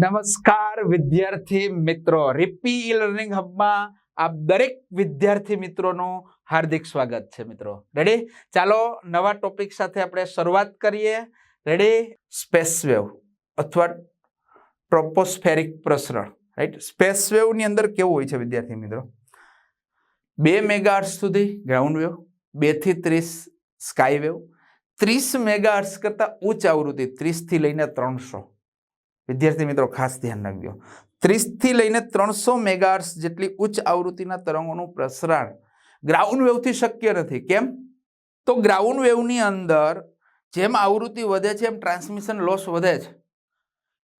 નમસ્કાર વિદ્યાર્થી મિત્રો. રિપી ઈ લર્નિંગ હબમાં આપ દરેક વિદ્યાર્થી મિત્રોનું હાર્દિક સ્વાગત છે મિત્રો. રેડી ચાલો નવા ટોપિક સાથે આપણે શરૂઆત કરીએ. રેડી સ્પેસ વેવ અથવા ટ્રોપોસ્ફેરિક પ્રસરણ. રાઈટ સ્પેસ વેવની અંદર કેવું હોય છે વિદ્યાર્થી મિત્રો? બે મેગાહર્ટ્ઝ સુધી ગ્રાઉન્ડ વેવ બેથી ત્રીસ સ્કાય વેવ ત્રીસ મેગાહર્ટ્ઝ કરતાં ઉચ્ચ આવૃત્તિ ત્રીસથી લઈને ત્રણસો. વિદ્યાર્થી મિત્રો, ખાસ ધ્યાન રાખજો. ત્રીસથી લઈને ત્રણસો મેગાર્સ જેટલી ઉચ્ચ આવૃત્તિના તરંગોનું પ્રસરણ ગ્રાઉન્ડ વેવથી શક્ય નથી. કેમ? તો ગ્રાઉન્ડ વેવની અંદર જેમ આવૃત્તિ વધે છે, એમ ટ્રાન્સમિશન લોસ વધે છે.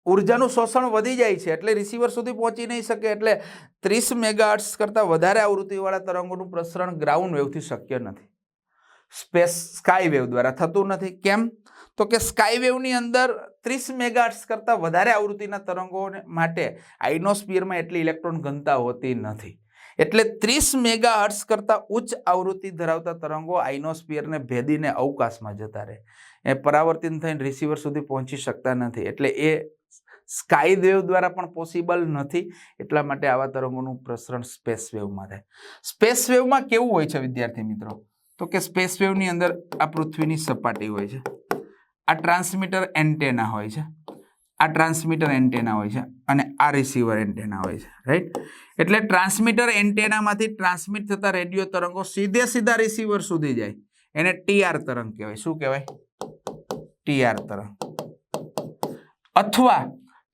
ઉર્જાનું શોષણ વધી જાય છે, એટલે રિસીવર સુધી પહોંચી નહીં શકે, એટલે ત્રીસ મેગાર્ટ્સ કરતાં વધારે આવૃત્તિવાળા તરંગોનું પ્રસરણ ગ્રાઉન્ડ વેવથી શક્ય નથી. સ્પેસ સ્કાય વેવ દ્વારા થતું નથી. કેમ? તો કે સ્કાયવેવની અંદર ત્રીસ મેગાહર્ટ્ઝ કરતાં વધારે આવૃત્તિના તરંગો માટે આઇનોસ્પિયરમાં એટલી ઇલેક્ટ્રોન ઘનતા હોતી નથી. એટલે ત્રીસ મેગાહર્ટ્સ કરતાં ઉચ્ચ આવૃત્તિ ધરાવતા તરંગો આઇનોસ્પિયરને ભેદીને અવકાશમાં જતા રહે. એ પરાવર્તિત થઈને રિસીવર સુધી પહોંચી શકતા નથી. એટલે એ સ્કાય વેવ દ્વારા પણ પોસિબલ નથી. એટલા માટે આવા તરંગોનું પ્રસરણ સ્પેસ વેવમાં થાય. સ્પેસ વેવમાં કેવું હોય છે વિદ્યાર્થી મિત્રો? તો કે સ્પેસ વેવની અંદર આ પૃથ્વીની સપાટી હોય છે. આ ટ્રાન્સમીટર એન્ટેના હોય છે. આ ટ્રાન્સમીટર એન્ટેના હોય છે અને આ રિસીવર એન્ટેના હોય છે રાઈટ એટલે ટ્રાન્સમીટર એન્ટેનામાંથી ટ્રાન્સમિટ થતા રેડિયો તરંગો સીધે સીધા રિસીવર સુધી જાય. એને ટીઆર તરંગ કહેવાય. શું કહેવાય? ટીઆર તરંગ. અથવા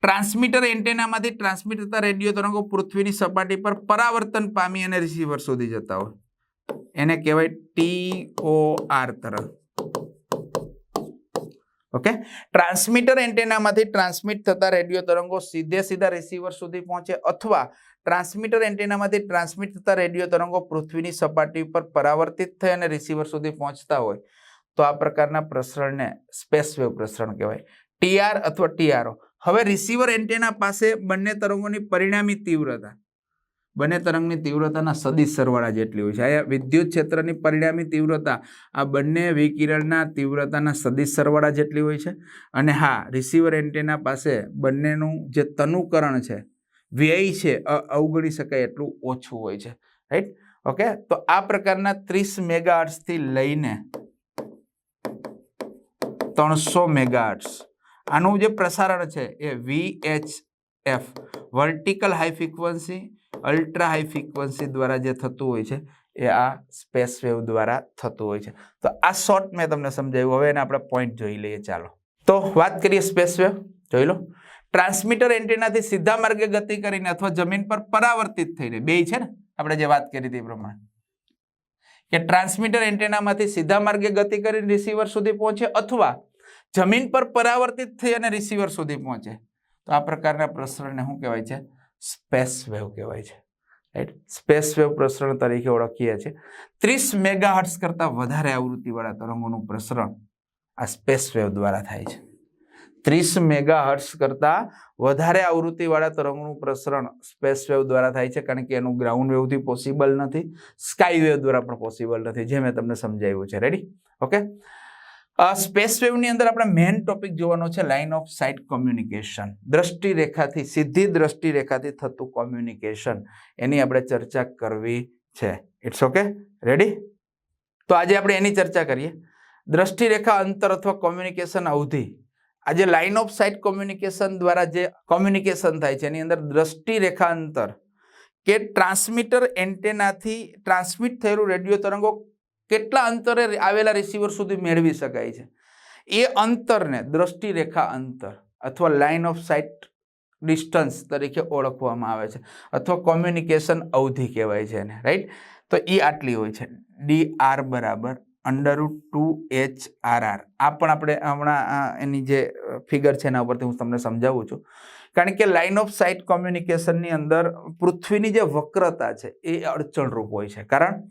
ટ્રાન્સમીટર એન્ટેનામાંથી ટ્રાન્સમિટ થતા રેડિયો તરંગો પૃથ્વીની સપાટી પર પરાવર્તન પામી અને રિસીવર સુધી જતા હોય. એને કહેવાય ટીઓઆર તરંગ. ઓકે? ટ્રાન્સમીટર એન્ટેનામાંથી ટ્રાન્સમિટ થતા રેડિયો તરંગો સીધે સીધા રિસીવર સુધી પહોંચે અથવા ટ્રાન્સમીટર એન્ટેનામાંથી ટ્રાન્સમિટ થતા રેડિયો તરંગો પૃથ્વીની સપાટી પર પરાવર્તિત થઈ અને રિસીવર સુધી પહોંચતા હોય. તો આ પ્રકારના પ્રસરણને સ્પેસ વેવ પ્રસરણ કહેવાય. ટીઆર અથવા ટીઆરઓ હવે રિસીવર એન્ટેના પાસે બંને તરંગોની પરિણામી તીવ્રતા. બંને તરંગની તીવ્રતાના સદિશ સરવાળા જેટલી હોય છે. આ વિદ્યુત ક્ષેત્રની પરિણામી તીવ્રતા આ બંને વિકિરણના તીવ્રતાના સદિશ સરવાળા જેટલી હોય છે. અને હા રિસીવર એન્ટેના પાસે બંનેનું જે તનુકરણ છે, વ્યય છે અવગણી શકાય એટલું ઓછું હોય છે. રાઈટ ઓકે તો આ પ્રકારના ત્રીસ મેગાહર્ટ્સથી લઈને ત્રણસો મેગાહર્ટ્સ આનું જે પ્રસારણ છે એ V H F vertical high frequency ultra high frequency દ્વારા જે થતું હોય છે, એ આ સ્પેસ વેવ દ્વારા થતું હોય છે. તો આ શોર્ટ મેં તમને સમજાવ્યું. હવે એને આપણે પોઈન્ટ જોઈ લઈએ. ચાલો. તો વાત કરીએ સ્પેસ વેવ જોઈ લો. ટ્રાન્સમીટર એન્ટેનાથી સીધા માર્ગે ગતિ કરીને અથવા જમીન પર પરાવર્તિત થઈને, બે છે ને? આપણે જે વાત કરી હતી એ પ્રમાણે. કે ટ્રાન્સમીટર એન્ટેનામાંથી સીધા માર્ગે ગતિ કરીને રિસીવર સુધી પહોંચે અથવા જમીન પર પરાવર્તિત થઈ અને રિસીવર સુધી પહોંચે. તો આ પ્રકારના પ્રસરણને શું કહેવાય છે? સ્પેસ વેવ કહેવાય છે. રાઈટ સ્પેસ વેવ પ્રસરણ તરીકે ઓળખીએ છીએ. ત્રીસ મેગાહર્ટ્સ કરતાં વધારે આવૃત્તિવાળા તરંગોનું પ્રસરણ આ સ્પેસ વેવ દ્વારા થાય છે. ત્રીસ મેગાહર્ટ્સ કરતાં વધારે આવૃત્તિવાળા તરંગનું પ્રસરણ સ્પેસ વેવ દ્વારા થાય છે, કારણ કે એનું ગ્રાઉન્ડ વેવથી પોસિબલ નથી, સ્કાય વેવ દ્વારા પણ પોસિબલ નથી, જે મેં તમને સમજાવ્યું છે. રેડી ઓકે સ્પેસ વેવની અંદર આપણે મેઇન ટોપિક જોવાનો છે લાઇન ઓફ સાઇટ કોમ્યુનિકેશન દ્રષ્ટિ રેખાથી સીધી દ્રષ્ટિ રેખાથી થતું કોમ્યુનિકેશન એની આપણે ચર્ચા કરવી છે. ઇટ્સ ઓકે રેડી તો આજે આપણે એની ચર્ચા કરીએ. દ્રષ્ટિ રેખા અંતર અથવા કોમ્યુનિકેશન અવધિ. આજે લાઇન ઓફ સાઇટ કોમ્યુનિકેશન દ્વારા જે કોમ્યુનિકેશન થાય છે, એની અંદર દ્રષ્ટિ રેખા અંતર. કે ટ્રાન્સમીટર એન્ટેનાથી ટ્રાન્સમિટ થયેલું રેડિયો તરંગો કેટલા અંતરે આવેલા રિસીવર સુધી મેળવી શકાય છે? એ અંતરને દ્રષ્ટિ રેખા અંતર અથવા લાઇન ઓફ સાઇટ ડિસ્ટન્સ તરીકે ઓળખવામાં આવે છે અથવા કોમ્યુનિકેશન અવધિ કહેવાય છે એને રાઈટ તો એ આટલી હોય છે. ડી આર બરાબર under two H R R આ પણ આપણે હમણાં એની જે ફિગર છે એના ઉપરથી હું તમને સમજાવું છું. કારણ કે લાઇન ઓફ સાઇટ કોમ્યુનિકેશનની અંદર પૃથ્વીની જે વક્રતા છે એ અડચણરૂપ હોય છે. કારણ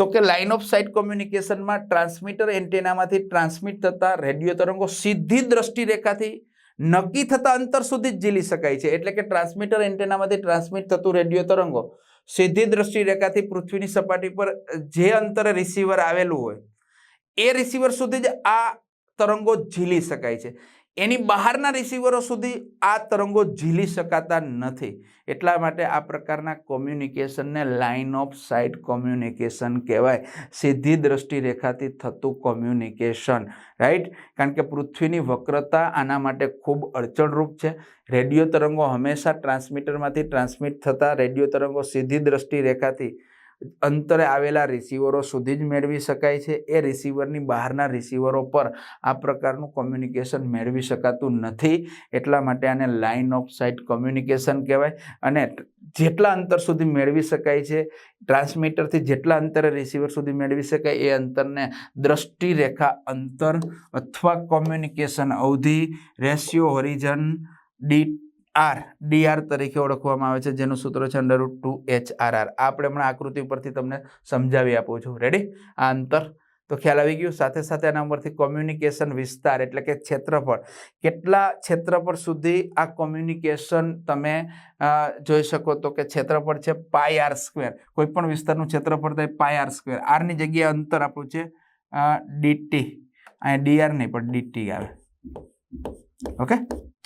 તો કે લાઇન ઓફ સાઇટ કોમ્યુનિકેશનમાં ટ્રાન્સમીટર એન્ટેનામાંથી ટ્રાન્સમિટ થતા રેડિયો તરંગો સીધી દ્રષ્ટિ રેખાથી નક્કી થતા અંતર સુધી જ ઝીલી શકાય છે. એટલે કે ટ્રાન્સમીટર એન્ટેનામાંથી ટ્રાન્સમિટ થતું રેડિયો તરંગો સીધી દ્રષ્ટિરેખાથી પૃથ્વીની સપાટી પર જે અંતરે રિસીવર આવેલું હોય, એ રિસીવર સુધી જ આ તરંગો ઝીલી શકાય છે. એની બહારના રિસીવરો સુધી આ તરંગો ઝીલી શકાતા નથી. એટલા માટે આ પ્રકારના કોમ્યુનિકેશનને લાઇન ઓફ સાઇટ કોમ્યુનિકેશન કહેવાય. સીધી દ્રષ્ટિ રેખાથી થતું કોમ્યુનિકેશન રાઈટ કારણ કે પૃથ્વીની વક્રતા આના માટે ખૂબ અડચણરૂપ છે. રેડિયો તરંગો હંમેશા ટ્રાન્સમીટરમાંથી ટ્રાન્સમિટ થતા રેડિયો તરંગો સીધી દ્રષ્ટિ રેખાથી અંતરે આવેલા રિસીવરો સુધી જ મેળવી શકાય છે. એ રિસીવરની બહારના રિસીવરો પર આ પ્રકારનું કોમ્યુનિકેશન મેળવી શકાતું નથી. એટલા માટે આને લાઇન ઓફ સાઇટ કોમ્યુનિકેશન કહેવાય. અને જેટલા અંતર સુધી મેળવી શકાય છે ટ્રાન્સમીટરથી જેટલા અંતરે રિસીવર સુધી મેળવી શકાય, એ અંતરને દ્રષ્ટિરેખા અંતર અથવા કોમ્યુનિકેશન અવધિ ratio horizon D R DR તરીકે ઓળખવામાં આવે છે, જેનું સૂત્ર છે under root two H R R આપણે હમણાં આકૃતિ ઉપરથી તમને સમજાવી આપું છું. રેડી આ અંતર. તો ખ્યાલ આવી ગયું? સાથે સાથે આના ઉપરથી કોમ્યુનિકેશન વિસ્તાર એટલે કે ક્ષેત્રફળ. કેટલા ક્ષેત્રફળ સુધી આ કોમ્યુનિકેશન તમે જોઈ શકો તો કે ક્ષેત્રફળ છે પાય આર સ્ક્વેર કોઈ પણ વિસ્તારનું ક્ષેત્રફળ થાય પાય આર સ્ક્વેર આરની જગ્યાએ અંતર આપણું છે ડીટી અહીંયા ડીઆર નહીં, પણ ડીટી આવે. ઓકે?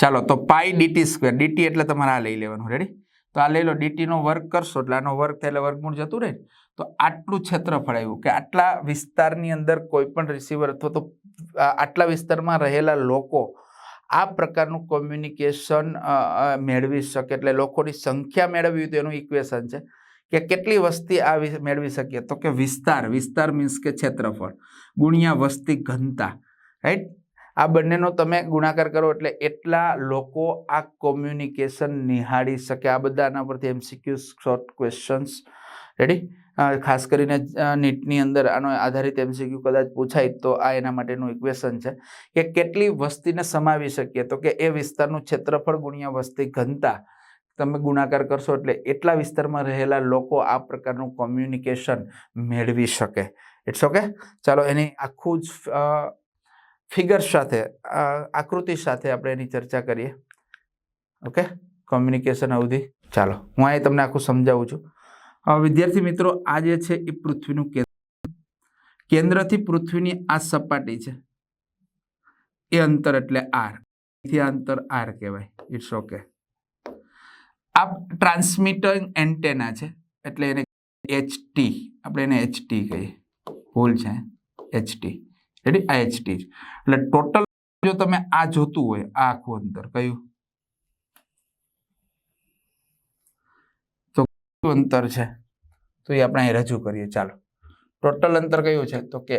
ચાલો, તો પાઈ ડીટી સ્ક્વેર ડીટી એટલે તમારે આ લઈ લેવાનું. રેડી તો આ લઈ લો ડીટીનો વર્ક કરશો એટલે આનો વર્ગ એટલે વર્ગમૂળ જતું રહે. તો આટલું ક્ષેત્રફળ આવ્યું કે આટલા વિસ્તારની અંદર કોઈ પણ રિસીવર અથવા તો આટલા વિસ્તારમાં રહેલા લોકો આ પ્રકારનું કોમ્યુનિકેશન મેળવી શકે એટલે લોકોની સંખ્યા મેળવવી તો એનું ઇક્વેશન છે કે કેટલી વસ્તી આ મેળવી શકીએ. તો કે વિસ્તાર વિસ્તાર મીન્સ કે ક્ષેત્રફળ, ગુણ્યા વસ્તી ઘનતા રાઈટ આ બંનેનો તમે ગુણાકાર કરો એટલે એટલા લોકો આ કોમ્યુનિકેશન નિહાળી શકે. આ બધા આના પરથી એમસીક્યુ શોર્ટ ક્વેશ્ચન્સ રેડી ખાસ કરીને નીટની અંદર આનો આધારિત એમસીક્યુ કદાચ પૂછાય તો આ એના માટેનું ઇક્વેશન છે કે કેટલી વસ્તીને સમાવી શકીએ. તો કે એ વિસ્તારનું ક્ષેત્રફળ ગુણ્યા વસ્તી ઘનતા તમે ગુણાકાર કરશો એટલે એટલા વિસ્તારમાં રહેલા લોકો આ પ્રકારનું કોમ્યુનિકેશન મેળવી શકે. ઇટ્સ ઓકે ચાલો, એની આખું જ ફિગર સાથે આકૃતિ સાથે આપણે એની ચર્ચા કરીએ. ઓકે? કોમ્યુનિકેશન અવધિ. ચાલો, હું અહીં તમને આખું સમજાવું છું. વિદ્યાર્થી મિત્રો, આ જે છે એ પૃથ્વીનું કેન્દ્ર. કેન્દ્રથી પૃથ્વીની આ સપાટી છે. એ અંતર એટલે આરથી અંતર આર કહેવાય. ઇટ્સ ઓકે આ ટ્રાન્સમિટર એન્ટેના છે, એટલે એને એચટી આપણે એને એચટી કહીએ. ભૂલ છે એચટી રેડી આ એચટી એટલે ટોટલ જો તમે આ જોતું હોય, આ આખું અંતર, કયું? તો કયું અંતર છે? તો એ આપણે અહીં રજૂ કરીએ, ચાલો. ટોટલ અંતર કયું છે? તો કે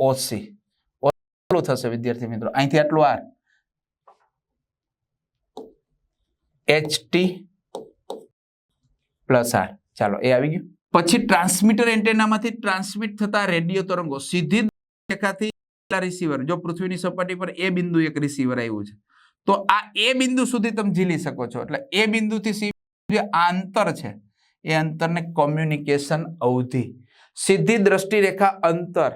ઓસી કેટલું થશે, વિદ્યાર્થી મિત્રો. અહીંથી આટલું આર એચટી પ્લસ આર ચાલો, એ આવી ગયું. પછી ટ્રાન્સમીટર એન્ટેનામાંથી ટ્રાન્સમિટ થતા રેડિયો તરંગો સીધી રેખાથી રિસીવર જો પૃથ્વીની સપાટી પર એ બિંદુ એક રિસીવર આવ્યું છે. તો આ એ બિંદુ સુધી તમે ઝીલી શકો છો. એટલે એ બિંદુથી સી જે આ અંતર છે, એ અંતરને કોમ્યુનિકેશન અવધિ. સીધી દ્રષ્ટિરેખા અંતર.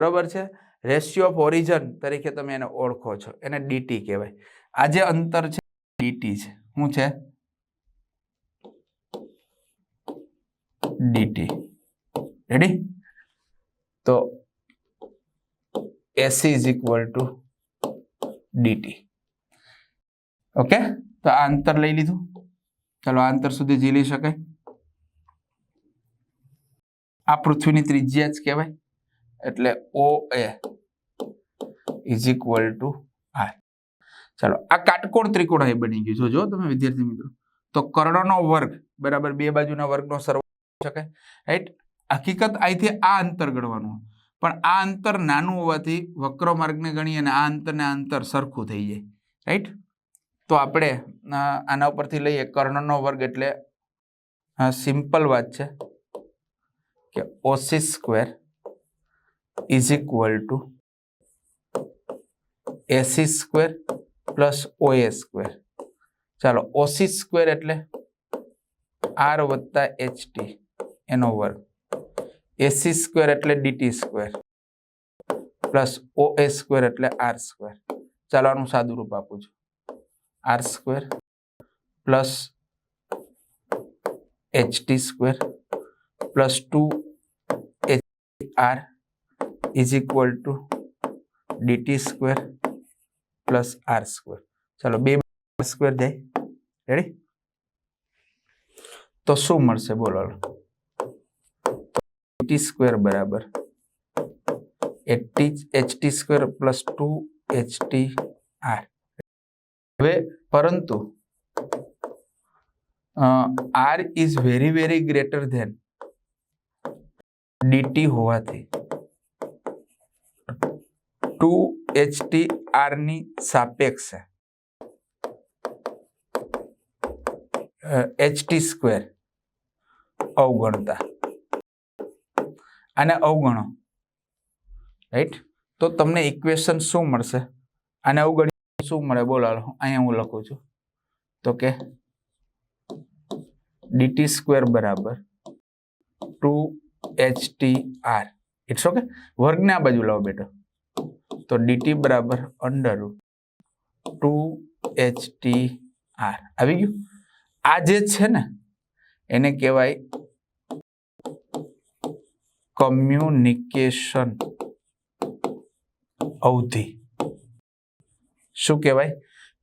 બરાબર છે? રેશિયો ઓફ ઓરિજન તરીકે તમે એને ઓળખો છો. એને ડીટી કહેવાય. આ જે અંતર છે ડીટી છે. શું છે? ડીટી રેડી તો AC is equal to DT okay તો આ અંતર લઈ લીધું. ચલો આ અંતર સુધી ઝીલી શકાય. આ પૃથ્વીની ત્રિજ્યા જ કહેવાય. એટલે O A is equal to R ચાલો, આ કાટકોણ ત્રિકોણ અહીં બની ગયું જો જો તમે વિદ્યાર્થી મિત્રો, તો કર્ણનો વર્ગ, બરાબર, બે બાજુના વર્ગનો સરવાળો શકાય. રાઈટ હકીકત અહીંથી આ અંતર ગણવાનું પણ આ અંતર નાનું હોવાથી વક્ર માર્ગને ગણી અને આ અંતરને આ અંતર સરખું થઈ જાય. રાઈટ તો આપણે આના ઉપરથી લઈએ કર્ણનો વર્ગ એટલે સિમ્પલ વાત છે કે OC square is equal to AC square plus OA square ચાલો, ઓસી સ્ક્વેર એટલે આર વત્તા એચટી એનો વર્ગ. એસી સ્ક્વેર એટલે DT square plus OA square એટલે આર સ્ક્વેર ચાલો આનું સાદું રૂપ આપું છું. R square plus HT square plus two H R is equal to DT square plus R square ચાલો બે સ્ક્વેર જાય. રેડી તો શું મળશે બોલો. ટી સ્ક્વેર બરાબર. AT HT square plus two HT R. હવે પરંતુ R is very very greater than DT હોવાથી. ટુ એચટી આરની સાપેક્ષે એચટી સ્ક્વેર અવગણતા. આને અવગણો. રાઈટ તો તમને ઇક્વેશન શું મળશે? આને અવગણી શું મળે? બોલાલો. અહીંયા હું લખું છું. તો કે ડીટી સ્ક્વેર બરાબર two H T R it's okay વર્ગને આ બાજુ લાવો બેટો. તો ડીટી બરાબર under two H T R આવી ગયું? આ જે છે ને, એને કહેવાય કમ્યુનિકેશન અવધિ. શું કહેવાય?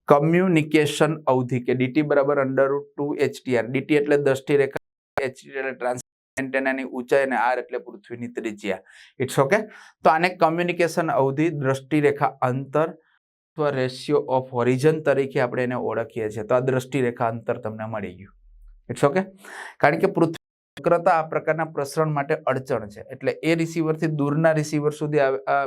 કમ્યુનિકેશન અવધિ કે ડીટી બરાબર અંડર ટુ એચટીઆર ડીટી એટલે દ્રષ્ટિ રેખા એચટી એટલે ટ્રાન્સ એન્ટેનાની ઊંચાઈ અને આર એટલે પૃથ્વીની ત્રિજ્યા. ઇટ્સ ઓકે તો આને કમ્યુનિકેશન અવધિ, દ્રષ્ટિ રેખા અંતર રેશિયો ઓફ હોરિઝન તરીકે આપણે એને ઓળખીએ છીએ. તો આ દ્રષ્ટિ રેખા અંતર તમને મળી ગયું. ઇટ્સ ઓકે કારણ કે પૃથ્વી વક્રતા આ પ્રકારના પ્રસરણ માટે અડચણ છે. એટલે એ રિસીવરથી દૂરના રિસીવર સુધી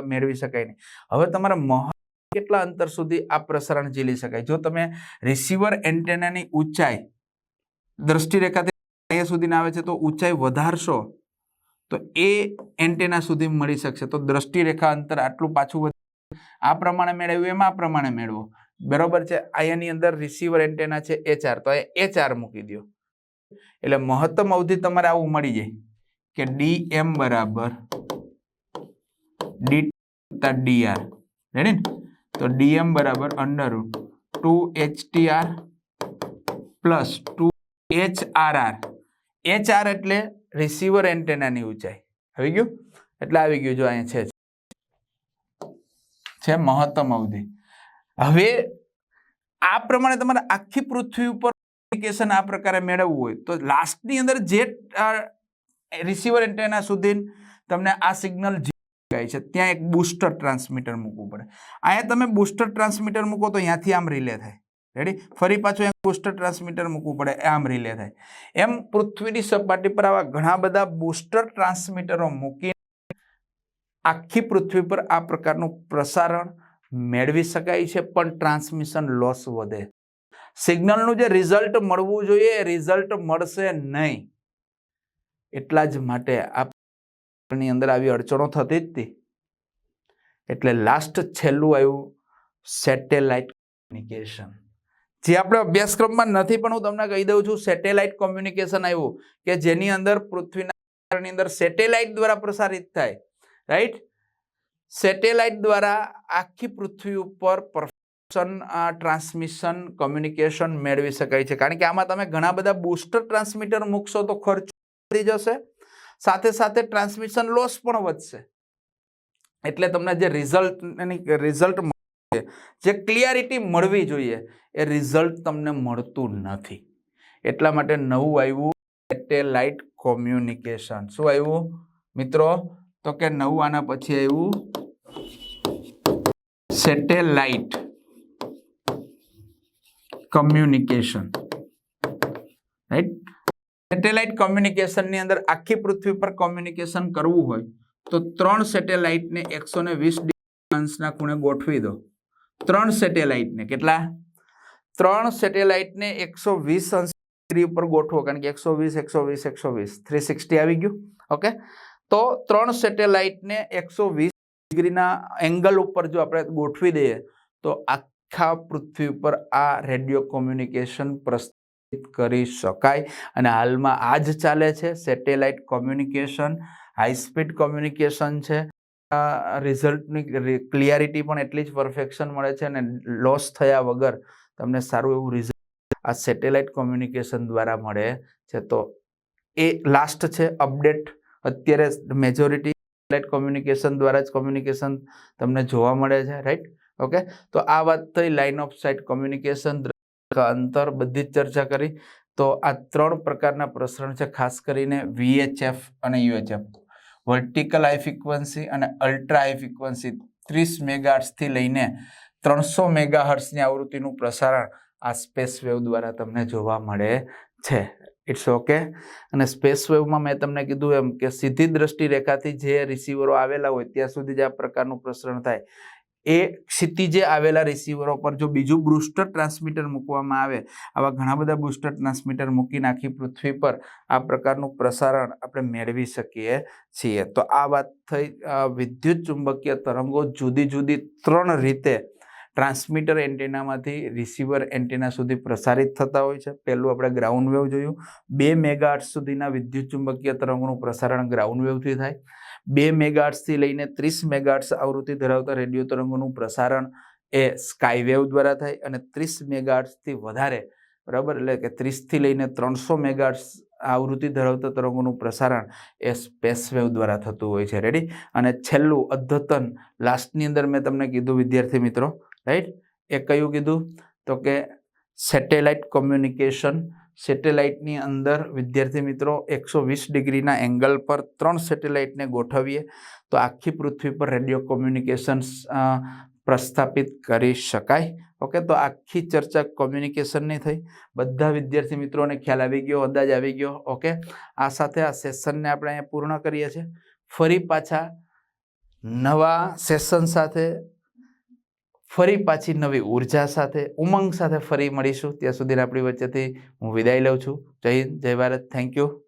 મેળવી શકાય નહીં. હવે તમારે મહ કેટલા અંતર સુધી આ પ્રસારણ ઝીલી શકાય? જો તમે રિસીવર એન્ટેનાની ઊંચાઈ દ્રષ્ટિરેખાથી અહીંયા સુધીને આવે છે તો ઊંચાઈ વધારશો, તો એ એન્ટેના સુધી મળી શકશે. તો દ્રષ્ટિરેખા અંતર આટલું પાછું વધ- આ પ્રમાણે મેળવ્યું, એમ આ પ્રમાણે મેળવો. બરોબર છે? અહીંયાની અંદર રિસીવર એન્ટેના છે એ ચાર. તો એ ચાર મૂકી દો એટલે મહત્તમ અવધિ તમારે આવું મળી જાય કે ડી એમ બરાબર ડી ડીઆર. રેડી ને તો ડીએમ બરાબર under root two HTR plus two H R R H R એટલે રિસીવર એન્ટેનાની ઊંચાઈ. આવી ગયું? એટલે આવી ગયું જો અહીંયા છે છે મહત્તમ અવધિ. હવે આ પ્રમાણે તમારે આખી પૃથ્વી ઉપર કમ્યુનિકેશન આ પ્રકારે મેળવવું હોય, તો લાસ્ટની અંદર જે રિસીવર એન્ટેના સુધી તમને આ સિગ્નલ જાય છે, ત્યાં એક બુસ્ટર ટ્રાન્સમીટર મૂકવું પડે. અહીંયા તમે બુસ્ટર ટ્રાન્સમીટર મૂકો તો અહીંયાથી આમ રિલે થાય. રેડી ફરી પાછું એમ બુસ્ટર ટ્રાન્સમીટર મૂકવું પડે આમ રિલે થાય. એમ પૃથ્વીની સપાટી પર આવા ઘણા બધા બુસ્ટર ટ્રાન્સમીટરો મૂકી આખી પૃથ્વી પર આ પ્રકારનું પ્રસારણ મેળવી શકાય છે, પણ ટ્રાન્સમિશન લોસ વધે. સિગ્નલનું જે રિઝલ્ટ મળવું જોઈએ, એ રિઝલ્ટ મળશે નહીં. એટલા જ માટે આપણી અંદર આવી અડચણો થતી જ હતી. એટલે લાસ્ટ છેલ્લું આવ્યું સેટેલાઇટ કોમ્યુનિકેશન જે આપણે અભ્યાસક્રમમાં નથી, પણ હું તમને કહી દઉં છું સેટેલાઇટ કોમ્યુનિકેશન આવ્યું કે જેની અંદર પૃથ્વીના અંદર સેટેલાઇટ દ્વારા પ્રસારિત થાય રાઈટ સેટેલાઇટ દ્વારા આખી પૃથ્વી ઉપર પરફેક્શન ટ્રાન્સમિશન, કોમ્યુનિકેશન મેળવી શકાય છે. કારણ કે આમાં તમે ઘણા બધા બૂસ્ટર ટ્રાન્સમીટર મૂકશો તો ખર્ચ વધી જશે. સાથે સાથે ટ્રાન્સમિશન લોસ પણ વધશે. એટલે તમને જે રિઝલ્ટ રિઝલ્ટ જે ક્લિયરિટી મળવી જોઈએ, એ રિઝલ્ટ તમને મળતું નથી. એટલા માટે નવું આવ્યું સેટેલાઇટ કોમ્યુનિકેશન. શું આવ્યું? મિત્રો, તો કે નવું આના પછી આવ્યું સેટેલાઇટ. કમ્યુનિકેશન રાઈટ સેટેલાઇટ કોમ્યુનિકેશનની અંદર આખી પૃથ્વી પર કોમ્યુનિકેશન કરવું હોય, તો ત્રણ સેટેલાઇટને એકસો ને વીસ અંશના ખૂણે ગોઠવી દો. ત્રણ સેટેલાઇટને કેટલા? ત્રણ સેટેલાઇટને એકસો વીસ અંશ ડિગ્રી ઉપર ગોઠવો, કારણ કે એકસો વીસ એકસો વીસ એકસો વીસ. થ્રી સિક્સટી આવી ગયું. ઓકે તો ત્રણ સેટેલાઇટને એકસો વીસ ડિગ્રીના એંગલ ઉપર જો આપણે ગોઠવી દઈએ, તો આખા પૃથ્વી ઉપર આ રેડિયો કોમ્યુનિકેશન પ્રસ્તુત કરી શકાય અને હાલમાં આ જ ચાલે છે. Satellite communication, high speed communication છે. રિઝલ્ટની ક્લિયરિટી પણ એટલી જ પરફેક્શન મળે છે અને લોસ થયા વગર તમને સારું એવું રિઝલ્ટ આ સેટેલાઇટ કોમ્યુનિકેશન દ્વારા મળે છે. તો એ લાસ્ટ છે, અપડેટ. અત્યારે મેજોરિટી સેટેલાઇટ કોમ્યુનિકેશન દ્વારા જ કોમ્યુનિકેશન તમને જોવા મળે છે, રાઈટ? ઓકે? તો આ વાત થઈ લાઇન ઓફ સાઇટ કોમ્યુનિકેશન અંતર, બધી જ ચર્ચા કરી. તો આ ત્રણ પ્રકારના પ્રસરણ છે, ખાસ કરીને વીએચએફ અને યુએચએફ વર્ટિકલ હાઈ ફ્રિક્વન્સી અને અલ્ટ્રા હાઈ ફ્રિકવન્સી ત્રીસ મેગાહર્ટ્સથી લઈને ત્રણસો મેગાહર્ટ્સની આવૃત્તિનું પ્રસારણ આ સ્પેસ વેવ દ્વારા તમને જોવા મળે છે. ઇટ્સ ઓકે અને સ્પેસ વેવમાં મેં તમને કીધું એમ કે સીધી દ્રષ્ટિ રેખાથી જે રિસીવરો આવેલા હોય, ત્યાં સુધી જ આ પ્રકારનું પ્રસરણ થાય. એ ક્ષિતિજે આવેલા રિસીવરો પર જો બીજું બુસ્ટર ટ્રાન્સમીટર મૂકવામાં આવે, આવા ઘણા બધા બુસ્ટર ટ્રાન્સમીટર મૂકી નાખી પૃથ્વી પર આ પ્રકારનું પ્રસારણ આપણે મેળવી શકીએ છીએ. તો આ વાત થઈ વિદ્યુત ચુંબકીય તરંગો જુદી જુદી ત્રણ રીતે ટ્રાન્સમીટર એન્ટેનામાંથી રિસીવર એન્ટેના સુધી પ્રસારિત થતા હોય છે. પહેલું આપણે ગ્રાઉન્ડ વેવ જોયું. બે મેગા સુધીના વિદ્યુત ચુંબકીય તરંગોનું પ્રસારણ ગ્રાઉન્ડ વેવથી થાય. બે મેગાટ્સથી લઈને ત્રીસ મેગાટ્સ આવૃત્તિ ધરાવતા રેડિયો તરંગોનું પ્રસારણ એ સ્કાય વેવ દ્વારા થાય અને ત્રીસ મેગાટ્સથી વધારે, બરાબર? એટલે કે ત્રીસથી લઈને ત્રણસો મેગાટ્સ આવૃત્તિ ધરાવતા તરંગોનું પ્રસારણ એ સ્પેસ વેવ દ્વારા થતું હોય છે. રેડી અને છેલ્લું, અદ્યતન, લાસ્ટની અંદર મેં તમને કીધું, વિદ્યાર્થી મિત્રો રાઈટ એ કયું કીધું? તો કે સેટેલાઇટ કોમ્યુનિકેશન સેટેલાઇટની અંદર વિદ્યાર્થી મિત્રો એકસો વીસ ડિગ્રીના એંગલ પર ત્રણ સેટેલાઇટને ગોઠવીએ, તો આખી પૃથ્વી પર રેડિયો કોમ્યુનિકેશન્સ પ્રસ્થાપિત કરી શકાય. ઓકે, તો આખી ચર્ચા કોમ્યુનિકેશનની થઈ. બધા વિદ્યાર્થી મિત્રોને ખ્યાલ આવી ગયો, અંદાજ આવી ગયો. ઓકે, આ સાથે આ સેશનને આપણે અહીંયા પૂર્ણ કરીએ છીએ. ફરી પાછા નવા સેશન સાથે ફરી પાછી નવી ઊર્જા સાથે, ઉમંગ સાથે ફરી મળીશું. ત્યાં સુધી આપણી વચ્ચેથી હું વિદાય લઉં છું. જય હિન્દ, જય ભારત. Thank you